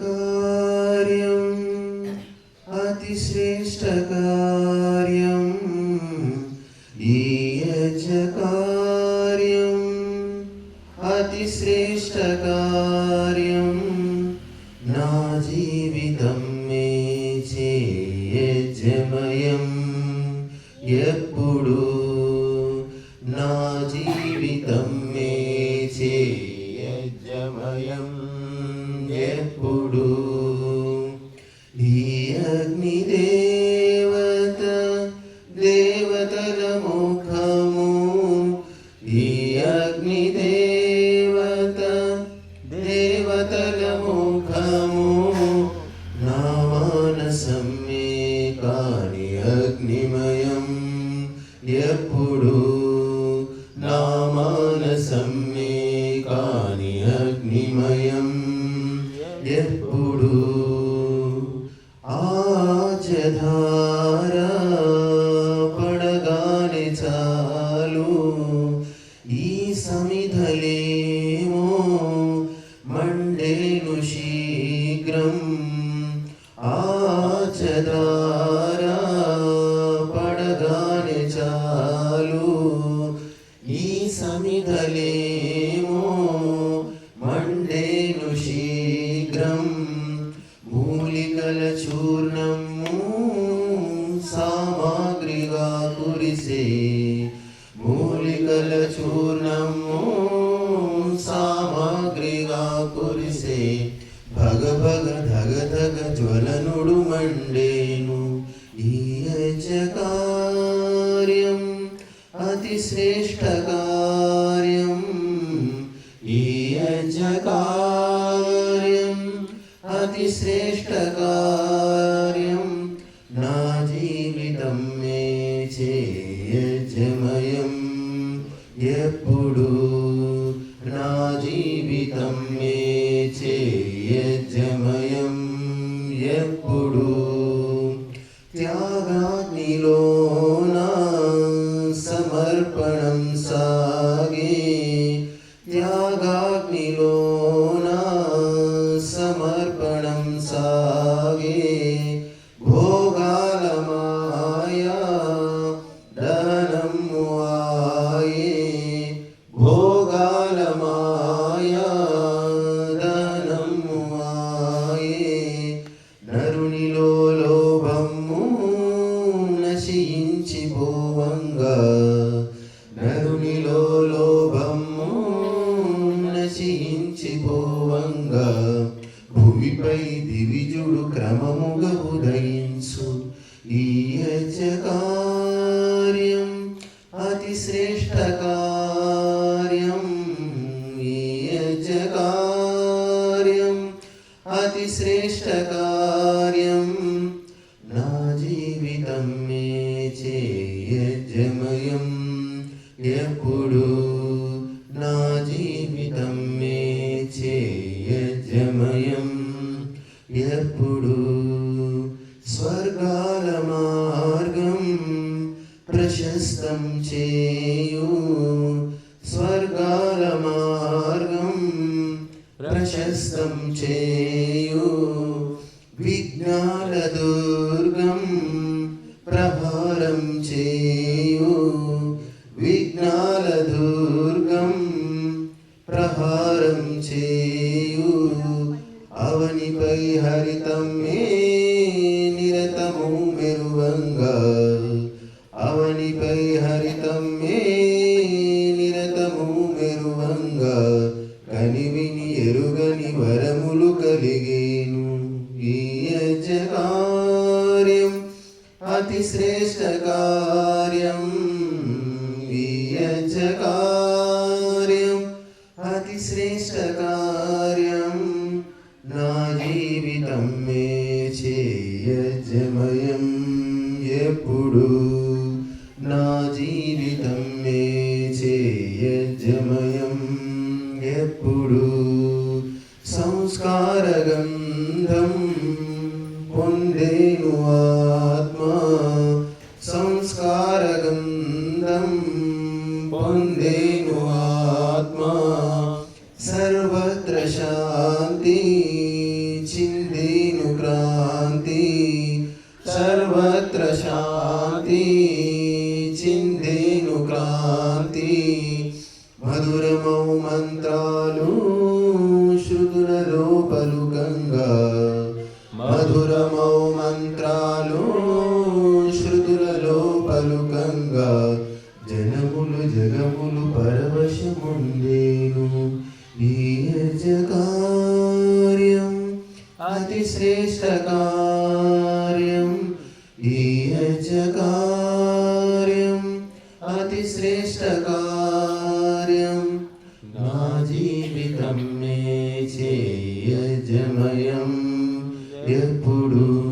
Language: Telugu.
కార్యం అతిశ్రేష్ట కార్యం ఈ యజ కార్యం నా జీవితం మే చేయజమయం ఎప్పుడు నా జీవితం మే ఎప్పుడు? ఈ అగ్నిదే చాలు. ఈ సమిధలేమో మండేను శీఘ్రం ఆచదారా పడగానే చాలు. ఈ సమిధలేమో మండేను శీఘ్రం. మూలికల చూర్ణము చూర్ణము సామాగ్రిగా కురిసే భగ భగ ధగ ధగ జ్వలనుడు మండేను. ఈ కార్యం అతి శ్రేష్ట కార్యం ఈ కార్యం అతి శ్రేష్ట కార్యం చేయజమయం ఎప్పుడు. త్యాగాగ్నిలో నా సమర్పణం సాగే నరునిలో లోభము నశించిపోవంగా నరునిలో లోభము నశించిపోవంగా భూమిపై దివిజుడు క్రమముగా ఉదయించు. ఈ కార్యం అతి శ్రేష్ట యజమయం ఎప్పుడు నా జీవితం మే చేయజమయం ఎప్పుడు స్వర్గాల మార్గం ప్రశస్తం చేయు స్వర్గాల మార్గం ప్రశస్తం చేయు విజ్ఞాన దుర్గం ప్రభా చేయు విజ్ఞాన అతి శ్రేష్ట కార్యం ఈ కార్యం అతి శ్రేష్ట కార్యం నా జీవితం మే చేయజమయం ఎప్పుడు? నా జీవితం మే చేయజమయం ఎప్పుడు? క్రాంతి సర్వత్ర క్రాంతి మధురమౌ మంత్రాలు శుదుర మధురమౌ మంత్రాలు శుదుర లోపలు గంగా జనములు జగములు పరవశముండే కార్యం అతి శ్రేష్ట కార్యం నా జీవితం మే చేయజమయం ఎప్పుడు